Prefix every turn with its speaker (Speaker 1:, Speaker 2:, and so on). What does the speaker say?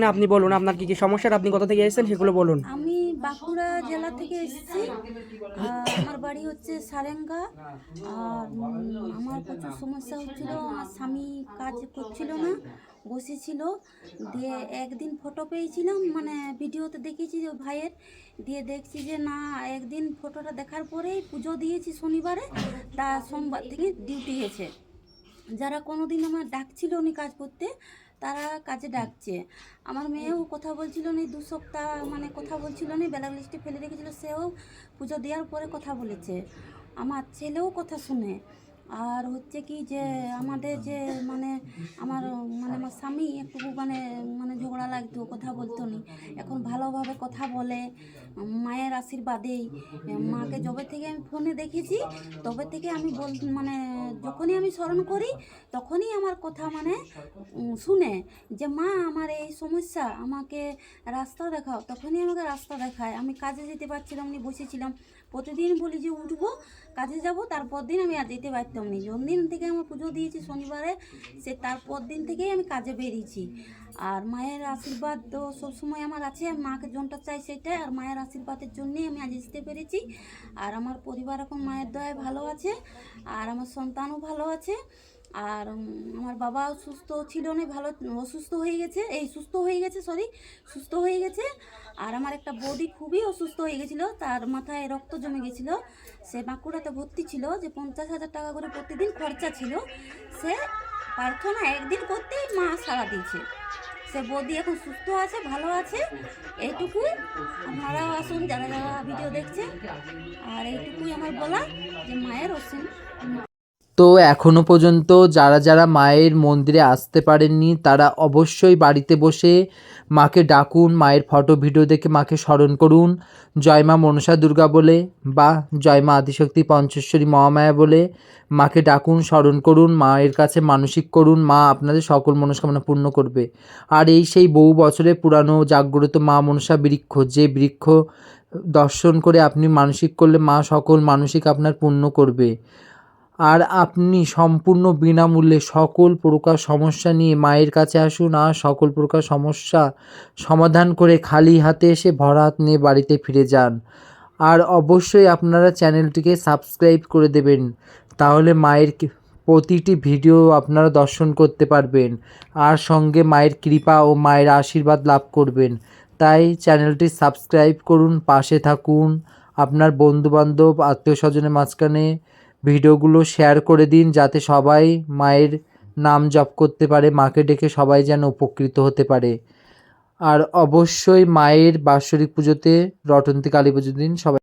Speaker 1: না।
Speaker 2: আপনি বলুন আপনার কি কি সমস্যার? আপনি কোথা থেকে এসেছেন সেগুলো বলুন।
Speaker 3: আমি বাঁকুড়া জেলা থেকে এসেছি। আমার বাড়ি হচ্ছে সারেঙ্গা। আর আমার প্রচুর সমস্যা হচ্ছিল আমার স্বামী কাজ করছিল না বসেছিল। দিয়ে একদিন ফটো পেয়েছিলাম মানে ভিডিওতে দেখেছি যে ভাইয়ের। দিয়ে দেখছি যে না একদিন ফটোটা দেখার পরেই পুজো দিয়েছি শনিবারে। তা সোমবার থেকে ডিউটি হয়েছে যারা কোনো দিন আমার ডাকছিল উনি কাজ করতে তারা কাজে ডাকছে। আমার মেয়েও কথা বলছিল না দু সপ্তাহ মানে কথা বলছিল না বেলা লিস্টে ফেলে রেখেছিল সেও পুজো দেওয়ার পরে কথা বলেছে। আমার ছেলেও কথা শুনে। আর হচ্ছে কি যে আমাদের যে মানে আমার মানে আমার স্বামী একটু মানে মানে ঝগড়া লাগতো কথা বলতো নি। এখন ভালোভাবে কথা বলে মায়ের আশীর্বাদেই। মাকে যবে থেকে আমি ফোনে দেখেছি তবে থেকে আমি বল মানে যখনই আমি স্মরণ করি তখনই আমার কথা মানে শুনে যে মা আমার এই সমস্যা আমাকে রাস্তা দেখাও। তখনই আমাকে রাস্তা দেখায়। আমি কাজে যেতে পারছিলাম না বসেছিলাম। প্রতিদিন বলি যে উঠবো কাজে যাব তারপর দিন আমি আর যেতে পারতাম না দিন থেকে আমার পুজো দিয়েছি শনিবারে, সে তারপর দিন থেকেই আমি কাজে বেরিয়েছি। আর মায়ের আশীর্বাদ তো সবসময় আমার আছে আমি মাকে জনটা চাই সেটাই, আর মায়ের আশীর্বাদের জন্যেই আমি আজ আসতে পেরেছি। আর আমার পরিবার এখন মায়ের দয়ায় ভালো আছে, আর আমার সন্তানও ভালো আছে। আর আমার বাবাও সুস্থ ছিল না ভালো অসুস্থ হয়ে গেছে, এই সুস্থ হয়ে গেছে সরি সুস্থ হয়ে গেছে। আর আমার একটা বৌদি খুবই অসুস্থ হয়ে গেছিল, তার মাথায় রক্ত জমে গেছিল। সে বাঁকুড়াতে ভর্তি ছিল, যে পঞ্চাশ হাজার টাকা করে প্রতিদিন খরচা ছিল। সে প্রার্থনা একদিন করতেই মা সারা দিয়েছে। সে বৌদি এখন সুস্থ আছে, ভালো আছে, এইটুকুই। আপনারাও আসুন, যারা যারা ভিডিও দেখছে। আর এইটুকুই আমার বলা যে মায়ের অসীম।
Speaker 4: তো এখনও পর্যন্ত যারা যারা মায়ের মন্দিরে আসতে পারেননি, তারা অবশ্যই বাড়িতে বসে মাকে ডাকুন, মায়ের ফটো ভিডিও দেখে মাকে স্মরণ করুন। জয় মা মনসা দুর্গা বলে বা জয় মা আদিশক্তি পঞ্চেশ্বরী মহামায়া বলে মাকে ডাকুন, স্মরণ করুন, মায়ের কাছে মানসিক করুন, মা আপনাদের সকল মনস্কামনা পূর্ণ করবে। আর এই সেই বহু বছরের পুরানো জাগ্রত মা মনসা বৃক্ষ, যে বৃক্ষ দর্শন করে আপনি মানসিক করলে মা সকল মানসিক আপনার পূর্ণ করবে। আর আপনি সম্পূর্ণ বিনামূল্যে সকল প্রকার সমস্যা নিয়ে মায়ের কাছে আসুন, আর সকল প্রকার সমস্যা সমাধান করে খালি হাতে এসে ভরা হাত নিয়ে বাড়িতে ফিরে যান। আর অবশ্যই আপনারা চ্যানেলটিকে সাবস্ক্রাইব করে দেবেন, তাহলে মায়ের প্রতিটি ভিডিও আপনারা দর্শন করতে পারবেন, আর সঙ্গে মায়ের কৃপা ও মায়ের আশীর্বাদ লাভ করবেন। তাই চ্যানেলটি সাবস্ক্রাইব করুন, পাশে থাকুন। আপনার বন্ধুবান্ধব, আত্মীয় স্বজনের মাঝখানে ভিডিওগুলো শেয়ার করে দিন যাতে সবাই মায়ের নাম জপ করতে পারে, মাকে ডেকে সবাই যেন উপকৃত হতে পারে। আর অবশ্যই মায়ের বাৎসরিক পুজোতে রটন্তী কালী পুজোর দিন সবাই